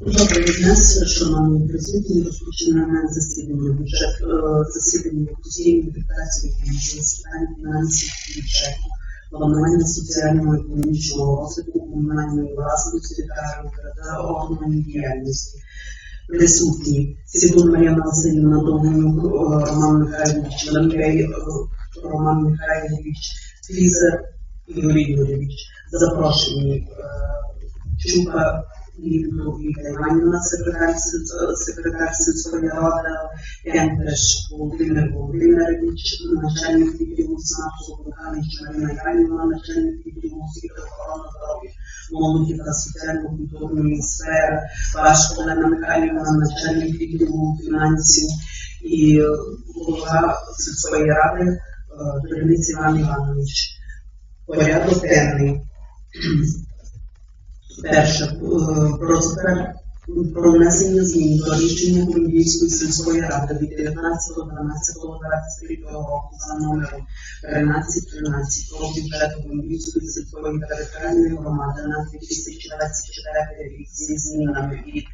Добрий дня, шановні присутні. Розпочинаємо засідання бюджет е, засідання постійної депутатської комісії з фінансів бюджету, планування соціального економічного розвитку комунальної власності та органної діяльності. Присутні Сідун Мар'яна Васильівна Довгенюк, е, Роман Михайлович Лембей, е, Роман Михайлович Фізер, Ігор Ігорович. Запрошені е, Віта Іванівна, секретар, секретар сільської ради, Кемпеш Володимир Володимирович, начальник відділу СНАПу Луканич Марина Іванівна, начальник відділу освіти охорони здоров'я, молоді та соціально-культурної Пашко Олена Михайлівна, начальник відділу фінансів і голова сільської ради Доріниць Іван Іванович. Порядок денний перших е, проспект. Перше, е, про затвер- про внесення змін до рішення Київської сільської ради від 19.12.23 року за номером 1313 про бюджет Київської сільської територіальної громади на 2024 рік зі змінами від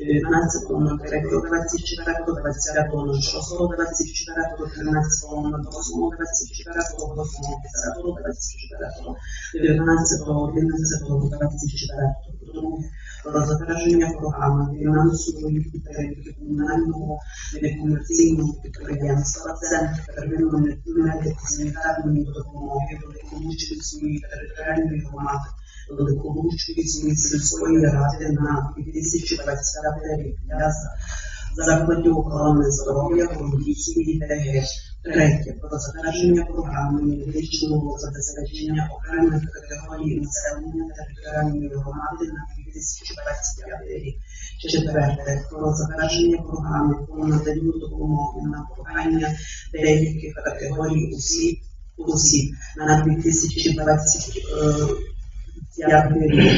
19.03.24 до 20.06, 24 до 13 8, 24 до 8, 10 до 24 19 11 24 Друге, про затвердження програми фінансової підтримки комунального некомерційного підприємства Центр первинної медико-санітарної допомоги Великолучківської територіальної громади Великолучківської сільської ради на 2025 рік для закладів охорони здоров'я Голубівської ДГ. Третє. Про затвердження програми медичного забезпечення окремих категорій населення територіальної громади на 2025 рік. Четверте. Про затвердження програми по наданню допомоги на прохання деяких категорій осіб, осіб на 2025 рік.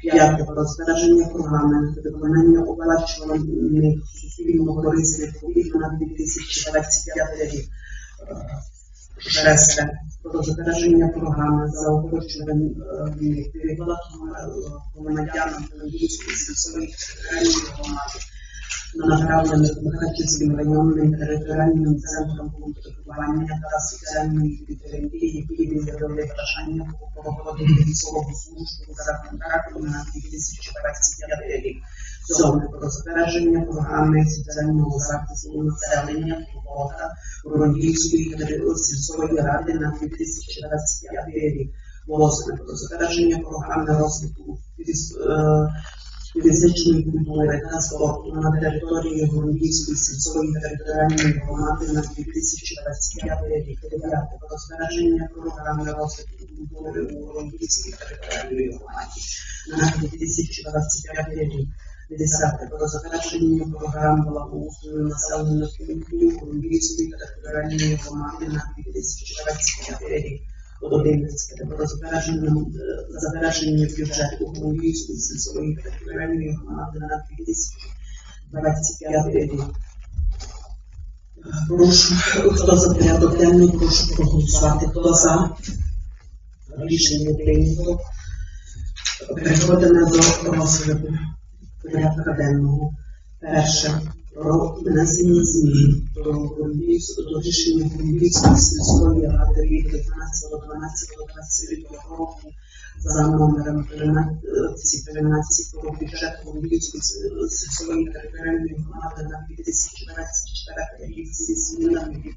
П'яте про затвердження програми виконання оплачуваних суспільно корисних робіт на 2025 рік. Е, Шесте про програми заохочування виплат громадянам Київської сільської територіальної громади направлених Михайлівським районним територіальним центром комплектування та соціальної підтримки, які виявили бажання проводити військову службу за контрактом на 2025 рік. Сьоме про затвердження програми соціального захисту населення Флота Воронківської сільської ради на 2025 рік. Восьме про затвердження програми розвитку фіз- е, фізичної культури та спорту на території Горлівської сільської територіальної громади на 2025 рік. Дев'яте про затвердження програми розвитку культури у Горлівській територіальній громаді на 2025 рік. Десяте про затвердження програм благоустрою населених пунктів Горлівської територіальної громади на 2025 рік. 11 про затвердження е, затвердження бюджету Голубівської сільської територіальної громади на 2025 рік. Прошу, хто за порядок денний, прошу проголосувати. Хто за? Рішення прийнято. Переходимо до розгляду порядка денного. Перше. Про внесення змін до до рішення Голубівської сільської ради від 15.12.23 року за номером 1313 про бюджет Голубівської сільської територіальної громади на 2024 рік зі змінами від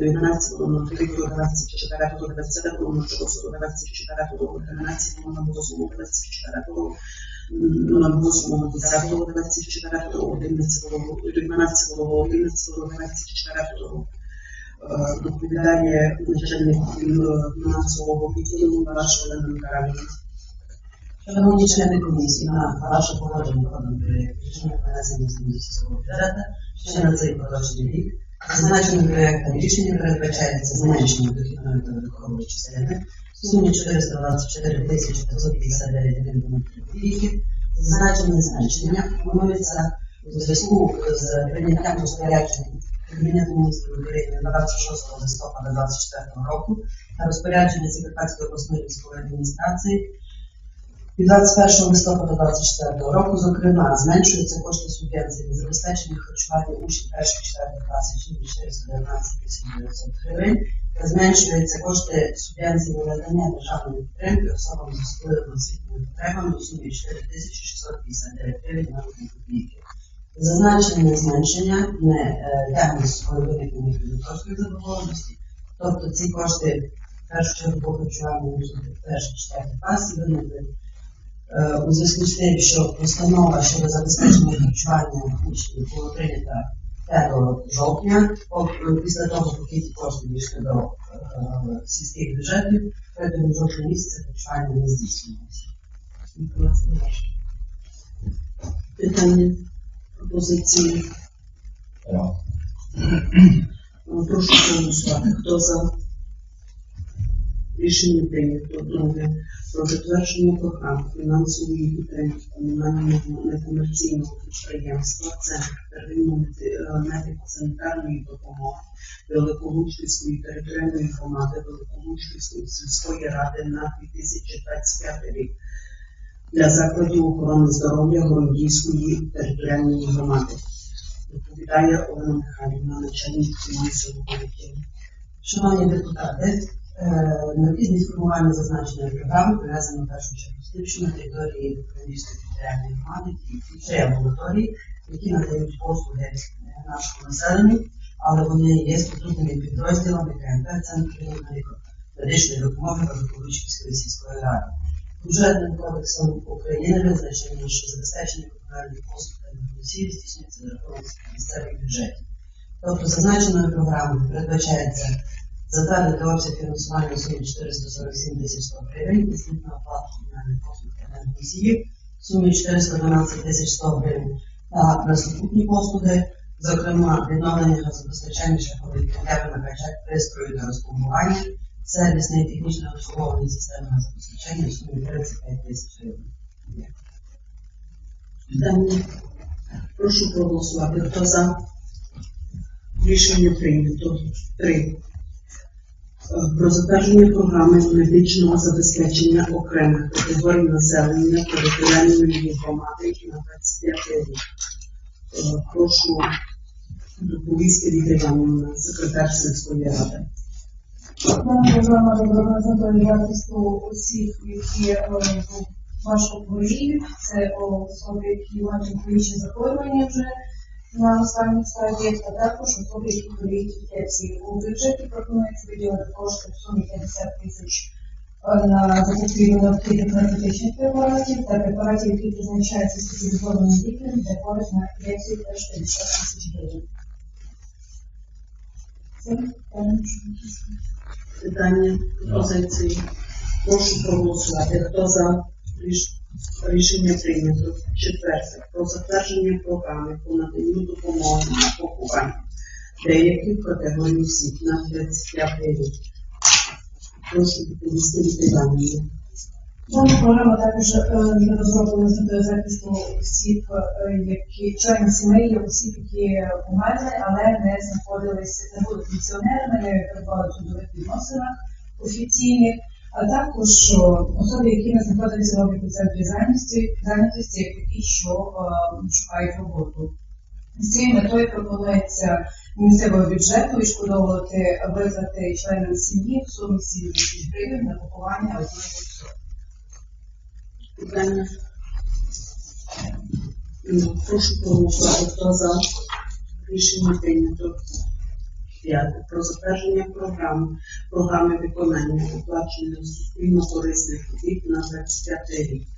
19 до 24 до 20 до 6 до 24 до 13 до 8 24 на 8 10 24 11 12 11 24 Е, доповідає начальник е, фінансового відділу Мараш Олена Михайлівна. Шановні члени комісії, на ваше погодження виконано проєкт рішення про внесення змін до сільського бюджету ще на цей поточний рік. Зазначеним проєктом рішення передбачається зменшення дохідної та видаткової частини в сумі 424 тисячі 559 гривень копійки. Зазначене значення планується у зв'язку з прийняттям розпорядження Кабінету міністрів України 26 листопада 2024 року та розпорядження Закарпатської обласної військової адміністрації Від 21 листопада 2024 року, зокрема, зменшуються кошти субвенції на забезпечення харчування учнів перших четвертих класів суми 419 тисяч 900 гривень, та зменшуються кошти субвенції на надання державної підтримки особам з особливими освітніми потребами у сумі 4 тисячі 659 гривень на одну копійки. Зазначене зменшення не е, тягне з собою виникнення кредиторської заборгованості, тобто ці кошти першу чергу по харчуванню перших четвертих класів виникли у зв'язку з тим, що постанова щодо забезпечення харчування учнів була прийнята 5 жовтня, е, після того, поки ці кошти дійшли до е, сільських бюджетів, протягом жовтня місяця харчування не здійснювалося. Питання, пропозиції. Е, Прошу голосувати. Хто за? Рішення прийнято. Друге. Про затвердження програм фінансової підтримки комунального некомерційного підприємства Центр первинної е, медико-санітарної допомоги Великолучківської територіальної громади Великолучківської сільської ради на 2025 рік для закладів охорони здоров'я Городійської територіальної громади. Доповідає Олена Михайлівна, начальник фінансового відділу. Шановні депутати, е, необхідність формування зазначеної програми пов'язана в першу чергу з тим, що на території Української територіальної громади три амбулаторії, які надають послуги е, нашому населенню, але вони є статутними підрозділами КНП Центру медичної допомоги Великолучківської сільської ради. Бюджетним кодексом України визначено, що забезпечення комунальних послуг та інформації здійснюється за рахунок місцевих бюджетів. Тобто зазначеною програмою передбачається затвердити обсяг фінансування у сумі 447 тисяч 100 гривень, відповідно оплату комунальних послуг та енергоносіїв в сумі 412 тисяч 100 гривень та на супутні послуги, зокрема відновлення газопостачання шляхових трубів накачать пристрою для розпомпування, сервісне і технічне обслуговування системи газопостачання в сумі 35 тисяч гривень. Питання. Прошу проголосувати. Хто за? Рішення прийнято. Три. Про затвердження програми медичного забезпечення окремих категорій населення територіальної громади на 25 рік. Е, Прошу доповісти Віта Іванівна, секретар сільської ради. Програма добров'язкової захисту осіб, які е, важко хворіють, це особи, які мають онкологічні захворювання вже на останніх стадіях, а також які хворіють інфекцією. У бюджеті пропонується виділити кошти в сумі 50 тисяч е, на закупівлю необхідних наркотичних препаратів та препаратів, які призначаються спеціалізованим лікарем для хворих на інфекцію теж 50 тисяч гривень. Це питання, пропозиції. Прошу проголосувати. Хто за? Ріш- Рішення прийнято. Четверте. Про затвердження програми по наданню допомоги на поховання деяких категорій осіб на 35 рік. Прошу Віта Іванівна. Дана програма також е, розроблена з метою захисту осіб, е, які члени сімей, осіб, які померли, але не знаходилися, не були пенсіонерами, не в трудових відносинах офіційних, а також особи, які не знаходилися в обліку центрі зайнятості, зайнятості, як що е, шукають роботу. З цією метою пропонується місцевого бюджету відшкодовувати витрати членам сім'ї в сумі 7 тисяч гривень на поховання одної особи. Ну, Прошу проголосувати. Хто за? Рішення прийнято. П'яте. Про затвердження програми, програми виконання оплачення суспільно корисних робіт на 25 рік.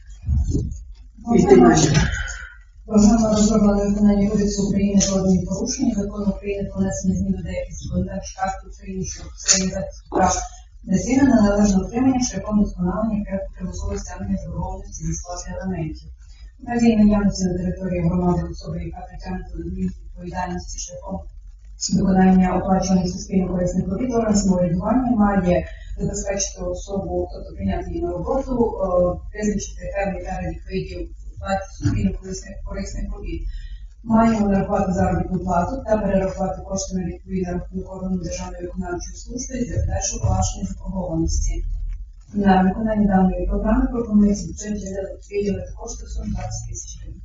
Програма розроблена виконання Кодексу України про адмінпорушення, закону України про внесення змін до деяких законодавчих актів України щодо посилення прав дитини на належне отримання шляхом досконалення примусового стягнення заборгованості зі сплати елементів. В разі наявності на території громади особи, яка притягнута до відповідальності шляхом виконання оплачуваних суспільно корисних орган самоврядування має забезпечити особу, тобто прийняти її на роботу, е, визначити певний перелік видів оплати суспільно корисних корисних робіт. Маємо нарахувати заробітну плату та перерахувати кошти на відповідний рахунок органу Державної виконавчої служби для подальшого погашення заборгованості. На виконання даної програми пропонується бюджет виділити кошти в сумі 20 тисяч гривень.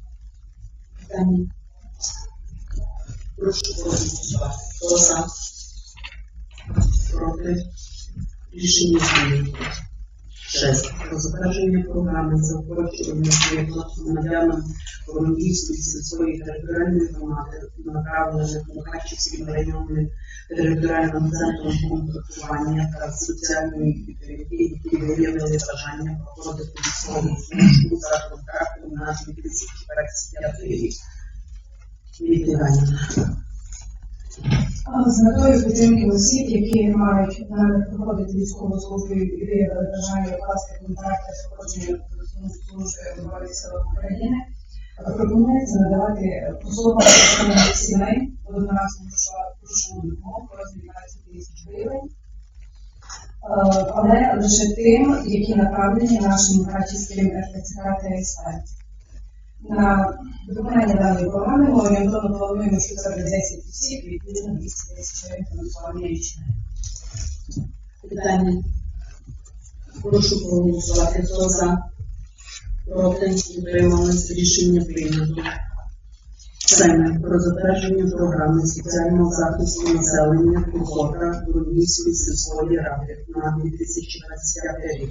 Питання. Прошу проголосувати. Хто за? Проти? Рішення прийнято. Шесть. Про затвердження програми заохочування виплат громадянам Воронківської сільської територіальної громади, направлених Мукачівським районним територіальним центром комплектування та соціальної підтримки, які виявили бажання проходити військову службу за контрактом на 2025 рік. З метою підтримки осіб, які мають намір проходити військову службу і бажання укласти контракти з проходженням служби Збройних силах України, пропонується надавати послугам сімей одноразову грошову допомогу в розмірі 20 тисяч гривень. Е, Але лише тим, які направлені нашим харківським РТЦК та СП. На виконання даної програми ми орієнтовно плануємо, що це буде 10 осіб відповідно 200 тисяч гривень фінансування річне. Питання. Прошу проголосувати. Хто за? Проти? Утрималися. Рішення прийнято. Семе. Про затвердження програми соціального захисту населення Кургота Воронівської сільської ради на 2025 рік.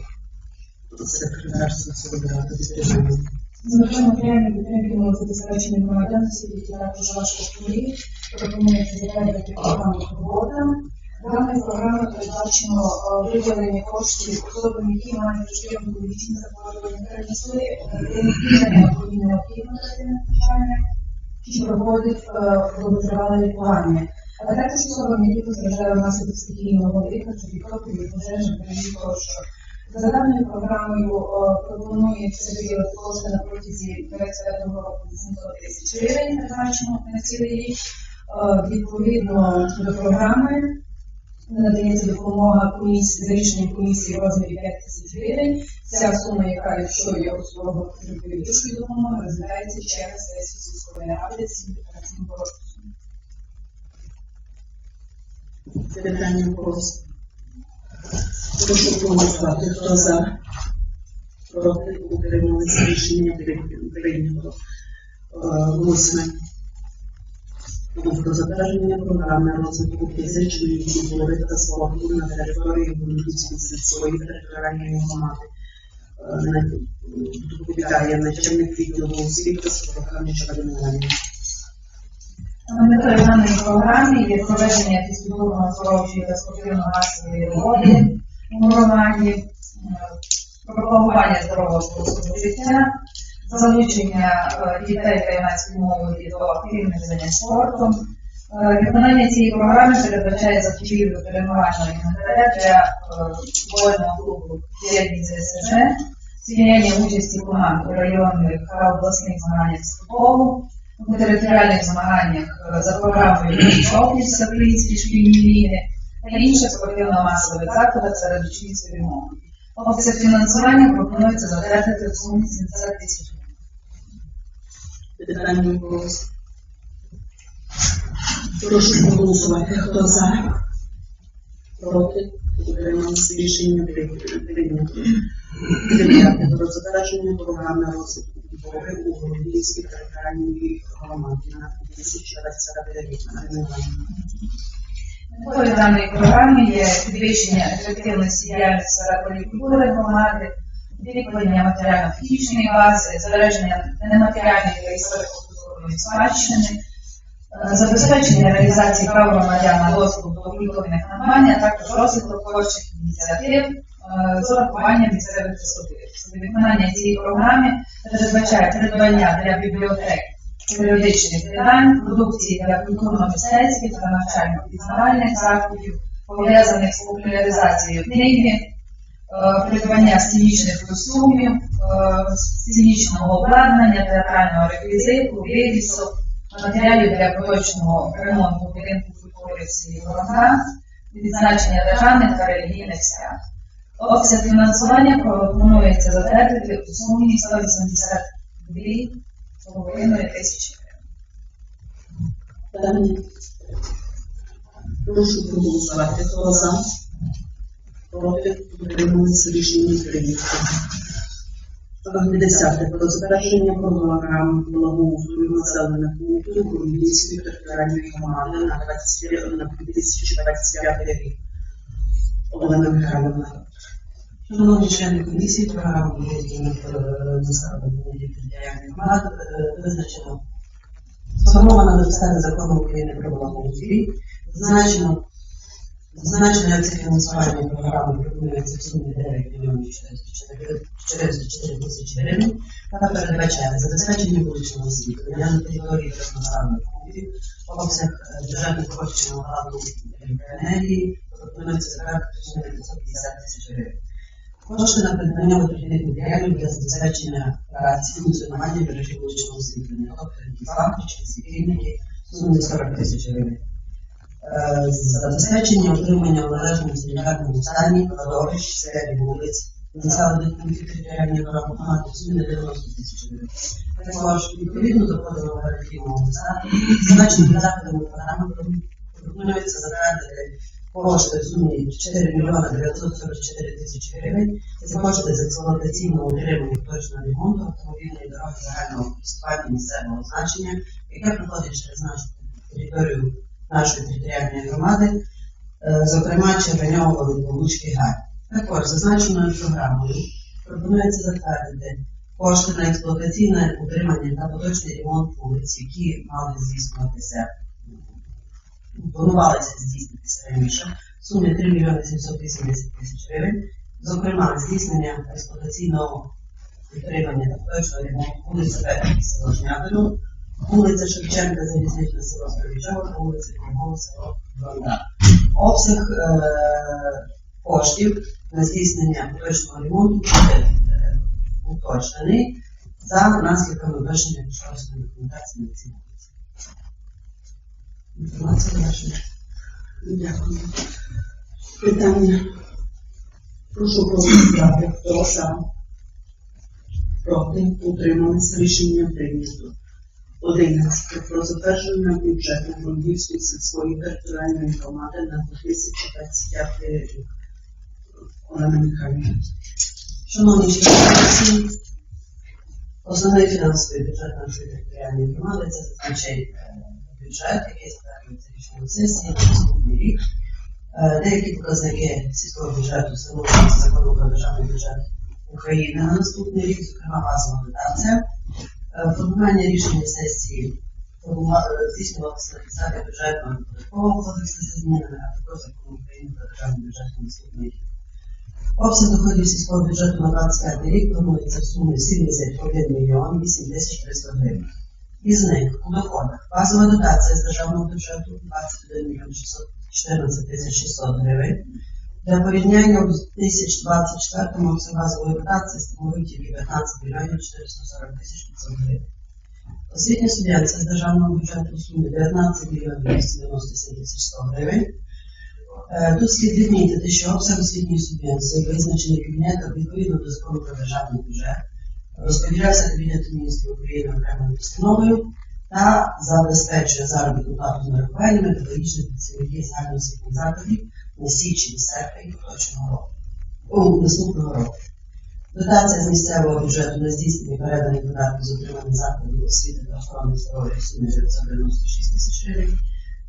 Секретар сільської ради підтримує. З метою матеріальної підтримки забезпечення громадян, осіб, які також важко хворіють, пропонується затвердити програму робота. Даною програмою передбачено е, виділення коштів особам, які мають тяжкі онкологічні захворювання, перенесли необхідне навчання, чи проходить е, довготривале лікування. А також особам, які постраждали внаслідок стихійного ліка, чи підтоплення пожежі, тощо. За даною програмою е, пропонується кошти на протязі 25 року 800 тисяч гривень, передбачено на цілий рік. Е, Відповідно до програми надається допомога комісії за рішенням комісії в розмірі 5 тисяч гривень. Ця сума, яка, якщо є особа потребує більшої допомоги, розглядається через сесію сільської ради з операційним розписом. Питання просить. Прошу проголосувати. Хто за? Проти? Утрималися. Рішення прийнято. Е, Восьме. Про затвердження програми розвитку фізичної культури та спорту на території Володимирської сільської територіальної громади. Е, Доповідає начальник відділу освіти Соколовка Чарівнування. Метою даної програми є проведення фізкультурного здоров'я та спортивно-масової роботи у громаді, е, пропагування здорового способу життя, залучення е, дітей та юнацької молоді до активних занять спортом. Е, Виконання цієї програми передбачає закупівлю тренувального інвентаря для футбольного клубу «Єдність ЗСЖ», сприяння участі команд у районних та обласних змаганнях з футболу, у територіальних змаганнях е, за програмою «Жовтні всеукраїнські шкільні ліги та інших спортивно-масових заходах серед учнівської молоді. Обсяг фінансування пропонується затвердити в сумі 70 тисяч гривень. Прошу проголосувати. Хто за? Проти? Утрималися. Рішення прийнято. Дев'яте. Про програми розвитку культури у Городівській територіальній громаді на 2029 рік. Метою даної програми є підвищення ефективності діяльності культури громади, відвідування матеріально-технічної бази, збереження нематеріальної та історико-культурної спадщини, е, забезпечення реалізації прав громадян на доступ до культурних надбань, а також розвиток творчих ініціатив з урахуванням місцевих особливостей. Виконання цієї програми передбачає придбання для бібліотек періодичних видань, продукції для культурно-мистецьких та навчально-пізнавальних заходів, пов'язаних з популяризацією книги, е, придбання сценічних костюмів, е, сценічного обладнання, театрального реквізиту, вивісок, матеріалів для поточного ремонту будинку культури в селі Ворога, відзначення державних та релігійних свят. Обсяг фінансування пропонується затвердити у сумі 182 з половиною тисячі гривень. Прошу проголосувати. Хто за? Проти? Утрималися рішення прийнято. Десяте. Про затвердження програми благоустрою населених пунктів Грудінської територіальної громади на 2025 рік. Олена Михайловна. Шановні члени комісії, програма населених пунктів територіальної громади е, визначено сформована на підставі закону України про благоустрій, зазначено Зазначення цих фінансування програми пропонується в сумі 9 мільйонів 404 тисячі гривень та передбачає забезпечення вуличного освітлення на території транснаціональних пунктів, обсяг е, бюджетних коштів на оплату електроенергії пропонується сумі 550 тисяч гривень. Кошти на придбання матеріалів для забезпечення праці функціонування мережі вуличного освітлення, тобто лампочки, світильники, в сумі 40 тисяч гривень. Е, забезпечення отримання в належному санітарному стані кладовищ, сфері вулиць, населених пунктів територіальної громади в сумі 90 тисяч гривень. Також відповідно до поданого оперативного листа, зазначеними заходами програми пропонується затвердити кошти в сумі 4 мільйони 944 тисячі гривень. Це кошти з експлуатаційного утримання точного ремонту автомобільної дороги загального користування місцевого значення, яке проходить через нашу територію нашої територіальної громади, е, зокрема Червоньового від Луцький Гай. Також зазначеною програмою пропонується затвердити кошти на експлуатаційне утримання та поточний ремонт вулиць, які мали здійснюватися, планувалися здійснитися раніше, в сумі 3 мільйони 780 тисяч гривень, зокрема здійснення експлуатаційного утримання та поточного ремонту вулиці Петрівки село Жнятину, вулиця Шевченка, залізничне село Сторічова та вулиця Кругова село Бронда. Обсяг е, коштів на здійснення поточного ремонту буде е, уточнений за наслідками вирішення кошторисної документації на цій вулиці. Інформація ваша. Дякую. Питання. Прошу проголосувати. Хто за? Проти? Утрималися рішення прийнято. 11. Про затвердження бюджету Грудівської сільської територіальної громади на 2025 рік. Олена Михайлівна. Шановні члени основний фінансовий бюджет нашої територіальної громади це зазвичай е, бюджет, який затверджується рішенням сесії на наступний рік. Е, Деякі показники сільського бюджету встановлюються законом про державний бюджет України на наступний рік, зокрема базова дотація. Е, Формування рішення сесії е, здійснювалося на підставі бюджетного податкового кодексу зі змінами, а також закону України про державний бюджет на наступний рік. Обсяг доходів сільського бюджету на 25 рік планується в сумі 71 мільйон 8 тисяч 300 гривень. Із них у доходах базова дотація з державного бюджету 21 мільйон 614 тисяч 600 гривень. Для порівняння у 2024 обсяг базової дотації становить тільки 15 мільйонів 440 тисяч 500 гривень. Освітня субвенція з державного бюджету сумі 19 мільйонів 297 тисяч 100 гривень. Е, Тут слід відмітити, що обсяг освітньої субвенції, визначений Кабінетом відповідно до закону про державний бюджет, розподілявся Кабінетом міністрів України окремою постановою та забезпечує заробітну плату з нарахуваннями педагогічних працівників загальноосвітніх закладів на січень серпень поточного року. О, наступного року. Дотація з місцевого бюджету на здійснення переданих додатків з отриманих закладів освіти та охорони здоров'я в сумі 996 тисяч гривень.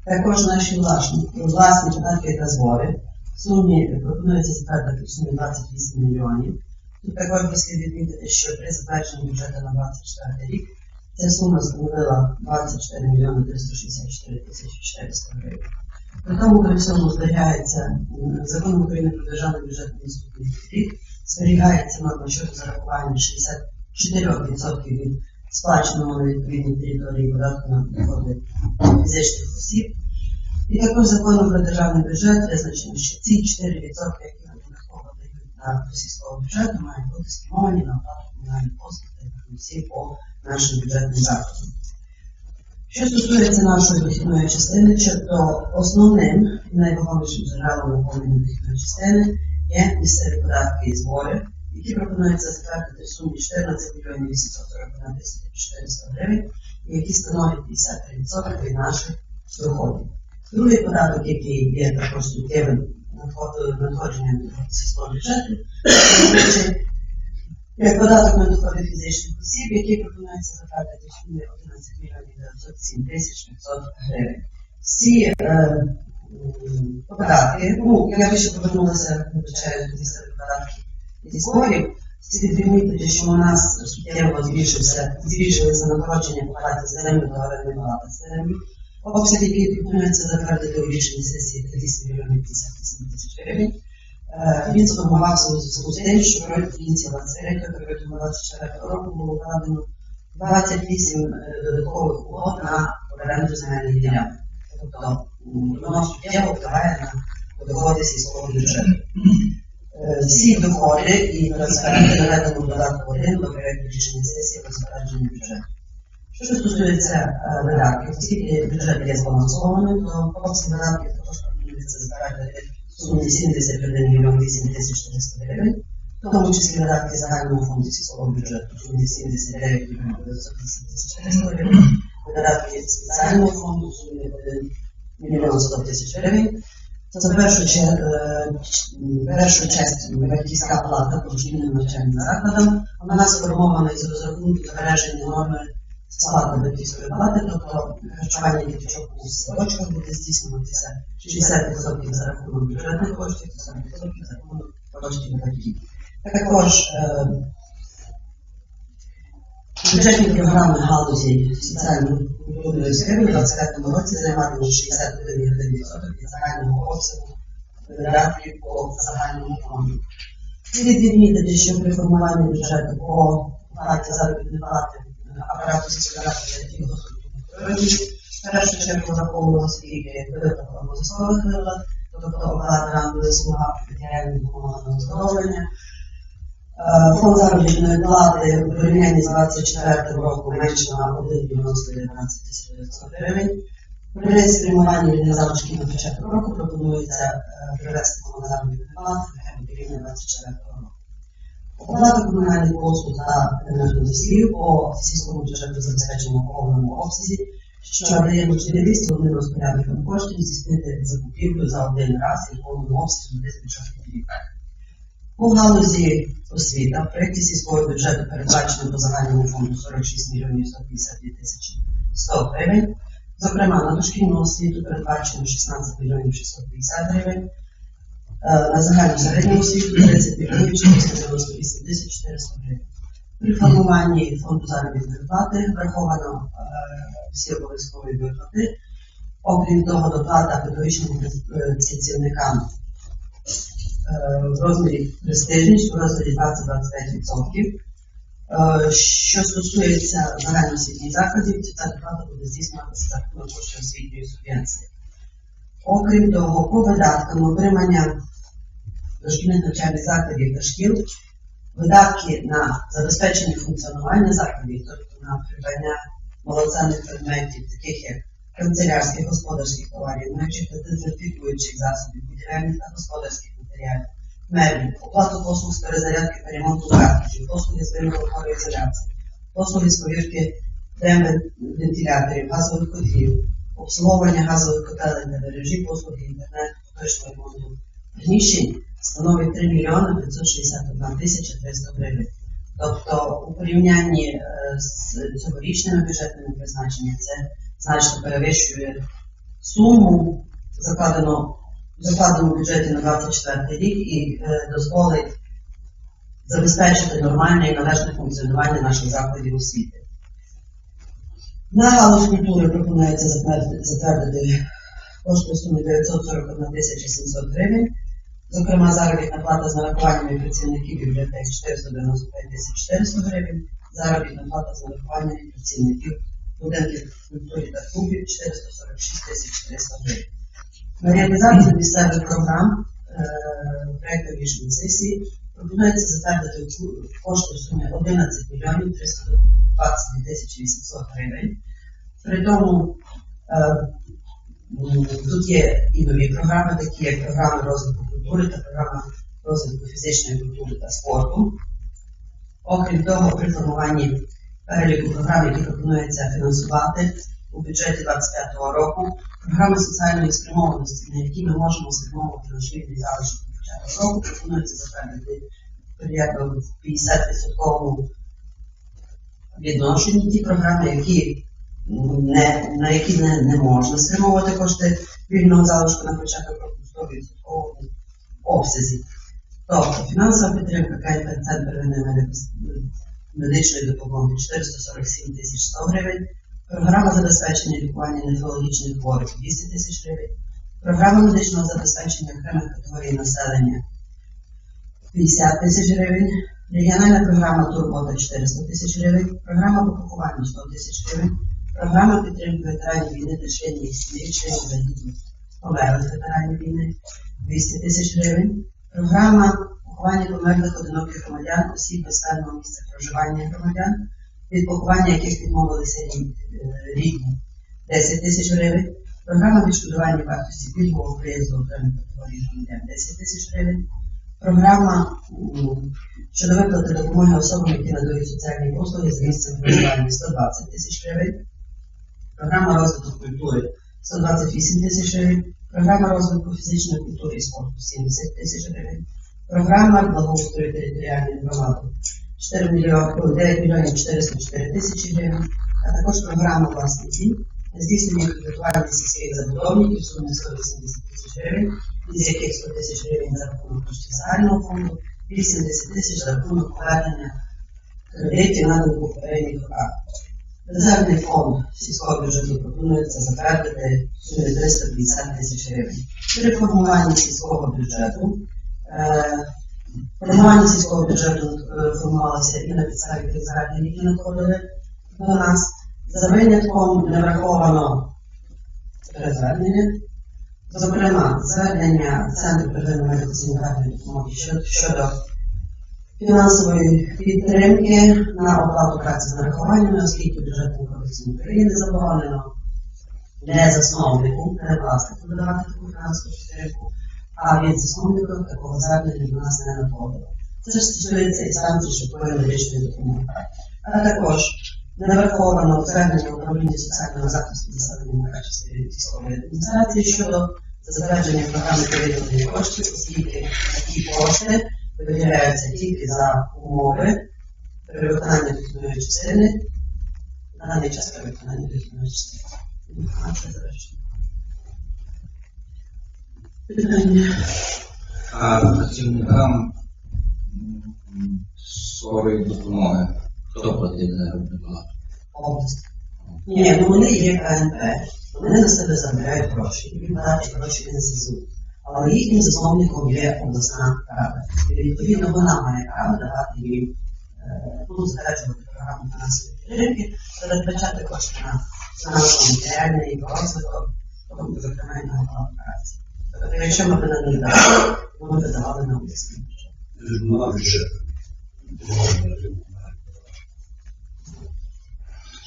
Також наші власні, власні податки та збори в сумі пропонується затвердити в сумі 28 мільйонів. Тут також слід відмітити, що при затвердженні бюджету на 24 рік ця сума становила 24 мільйони 364 тисячі 400 гривень. При тому при всьому зберігається м, законом України про державний бюджет на наступний рік, зберігається норма щодо зарахування 64% від сплаченого на відповідній території податку на доходи фізичних осіб. І також законом про державний бюджет визначено, що ці 4%, які на бюджету, мають бути спрямовані на оплату комунальних послуг та інформації по нашим бюджетним заходам. Що стосується нашої дохідної частини, то основним і найвагомішим джерелом наповнення дохідної частини є місцеві податки і збори, які пропонуються затвердити в сумі 14 мільйонів 841 тисяча 400 гривень, які становлять 53% від наших доходів. Другий податок, який є також суттєвим надходження сільського бюджету, як податок на доходи фізичних осіб, який пропонується затратити в сумі 11 мільйонів 907 тисяч 500 гривень. Всі е, податки, ну, я ще повернулася, вибачаю, тоді серед податків зі зборів, всі відмітити, що у нас суттєво збільшився, збільшилися надходження платі за землю та орендної плати за землю. Обсяг, який пропонується затвердити у рішенні сесії 30 мільйонів 58 тисяч гривень. Е, Він сформувався у зв'язку з тим, що проект ініціював рейка протягом 24 року було вкладено 28 е, додаткових угод на оренду земельних ділянок. Тобто воно суттєво впливає на доходи сільського бюджету. Е, Всі доходи і трансферти наведено в додатку 1 до проєкту рішення сесії про затвердження бюджету. Що ж стосується е, видатків, оскільки бюджет є збалансованим, то обсяг видатків також пропонується затвердити в сумі 71 мільйон 8 тисяч 400 гривень, в тому числі видатки загального фонду сільського бюджету в сумі 79 мільйонів 908 тисяч 400 гривень, видатки спеціального фонду в сумі 1 мільйон 100 тисяч гривень. Це першу, че- е, батьківська плата по дошкільним навчальним закладам. Вона сформована із розрахунку збереження норми сплати батьківської плати, тобто харчування діточок у садочках буде здійснюватися 60% за рахунок бюджетних коштів, 40% за рахунок коштів батьків. Також е, бюджетні програми галузі соціально-культурної сфери у 2025 році займатимуть 61% від загального обсягу видатків по загальному фонду. Слід відмітити, що при формуванні бюджету по платі заробітної плати та тих господарів в першу чергу враховували скільки виплата обов'язкових виплат, тобто оплата ранкової смуга, матеріальної допомоги на оздоровлення. Е, Фонд заробітної плати у порівнянні з 24 роком менше на 1,919 тисяч 900 гривень. При спрямуванні на залишки на початку року пропонується е, привести фонд заробітної плати на рівня 24 року. Оплата комунальних послуг та енергоносіїв по сільському бюджету забезпечено в повному обсязі, що дає можливість одним розпорядникам коштів здійснити закупівлю за один раз і в повному обсязі без бюджетних. У галузі освіта в проєкті сільського бюджету передбачено по загальному фонду 46 мільйонів 152 тисячі 100 гривень. Зокрема, на дошкільну освіту передбачено 16 мільйонів 650 гривень, на загальну середню освіту 30 мільйонів 498 тисяч 400 гривень. При формуванні фонду заробітної плати враховано е, всі обов'язкові виплати. Окрім того, доплата педагогічним працівникам е, в розмірі престижність у розмірі 20-25%. Е, Що стосується загальноосвітніх закладів, ця доплата буде здійснюватися за коштів освітньої субвенції. Окрім того, по видаткам отримання дошкільних навчальних закладів та шкіл, видатки на забезпечення функціонування закладів, тобто на придбання малоцінних предметів, таких як канцелярських господарських товарів, мечих та дезінфікуючих засобів, будівельних та господарських матеріалів, меблів, оплату послуг з перезарядки та ремонту картриджів, послуги з виробної ізоляції, послуги з повірки вентиляторів, газових котлів, обслуговування газових котелень та мережі, послуги інтернету, поточного ремонту приміщень становить 3 мільйони 561 тисяча 300 гривень. Тобто у порівнянні е, з цьогорічними бюджетними призначеннями це значно перевищує суму, закладено закладено в бюджеті на 24 рік і е, дозволить забезпечити нормальне і належне функціонування наших закладів освіти. На галузь культури пропонується затвердити, кошти в сумі 941 тисяча 700 гривень. Зокрема, заробітна плата з нарахуваннями працівників бібліотек 495 тисяч 400 гривень, заробітна плата з нарахуваннями працівників будинків культури та клубів 446 тисяч 400 гривень. На реалізацію місцевих програм е, проєкту рішення сесії пропонується затвердити кошти в сумі 11 мільйонів 322 тисячі 800 гривень. При тому тут є і нові програми, такі як програма розвитку культури та програма розвитку фізичної культури та спорту. Окрім того, при формуванні переліку програм, які пропонується фінансувати у бюджеті 25-го року програми соціальної спрямованості, на які ми можемо спрямовувати наш вільний року, пропонується затвердити порядок в 50% відношенні ті програми, які не, на які не, не можна спрямовувати кошти вільного залишку на початок року в 100% обсязі. Тобто фінансова підтримка КНП Центр медичної допомоги 447 тисяч 100 гривень, програма забезпечення лікування нефрологічних хворих 200 тисяч гривень, програма медичного забезпечення окремих категорій населення. 50 тисяч гривень, регіональна програма Турбота 400 тисяч гривень, програма по похованню 100 тисяч гривень, програма підтримки ветеранів війни та членів їх сімей, членів загиблих померлих ветеранів війни 200 тисяч гривень, програма поховання померлих одиноких громадян, осіб без стального місця проживання громадян, від поховання яких відмовилися рід- рідні 10 тисяч гривень, програма відшкодування вартості пільгового проїзду окремих категорій громадян 10 тисяч гривень, програма щодо виплати допомоги особам, які надають соціальні послуги за місцем проживання 120 тисяч гривень, програма розвитку культури 128 тисяч гривень, програма розвитку фізичної культури і спорту 70 тисяч гривень, програма благоустрою територіальної громади 4 мільйони, 9 мільйонів 404 тисячі гривень, а також програма власний дім здійснення кредитування сільських забудовників сумі 180 тисяч гривень, із яких 100 тисяч гривень за рахунок коштів загального фонду, 80 тисяч за рахунок повернення кредитів наданих у попередніх роках. Резервний фонд сільського бюджету пропонується затвердити сумі 350 тисяч гривень. При формуванні сільського бюджету е, формування сільського бюджету е, формувалося і на підставі тих звернень, які надходили до нас. За винятком не враховано звернення. Зокрема, звернення Центру первинної медико-санітарної допомоги щодо, фінансової підтримки на оплату праці з нарахуваннями, оскільки бюджетним кодексом України заборонено не засновнику, не власнику надавати таку фінансову підтримку, а від засновника такого звернення до нас не надходило. Це ж стосується інстанції швидкої медичної допомоги. А також не враховано звернення управління соціального захисту населення Мукачівської військової адміністрації щодо затвердження програми переведення коштів, оскільки такі кошти виділяються тільки за умови при виконанні дохідної частини, на даний час при виконанні дохідної частини. Інформація завершена. Питання. А допомоги хто платить заробітну плату? область. Ні, ну вони є КНП, вони на себе забирають гроші, і платять гроші не СЗУ. Але їхнім засновником є обласна рада. І відповідно вона має право давати їм е, ну, затверджувати програму фінансової підтримки, передбачати кошти на фінансово-матеріальний розвиток, тобто, зокрема, і на праці. Тобто, якщо ми б не дали, ми б давали на обласний бюджет. Журнал бюджет.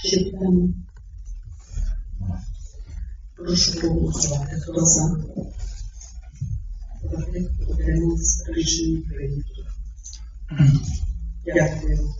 Питання? Прошу проголосувати. Хто за? Проти? Прийнято. Дякую.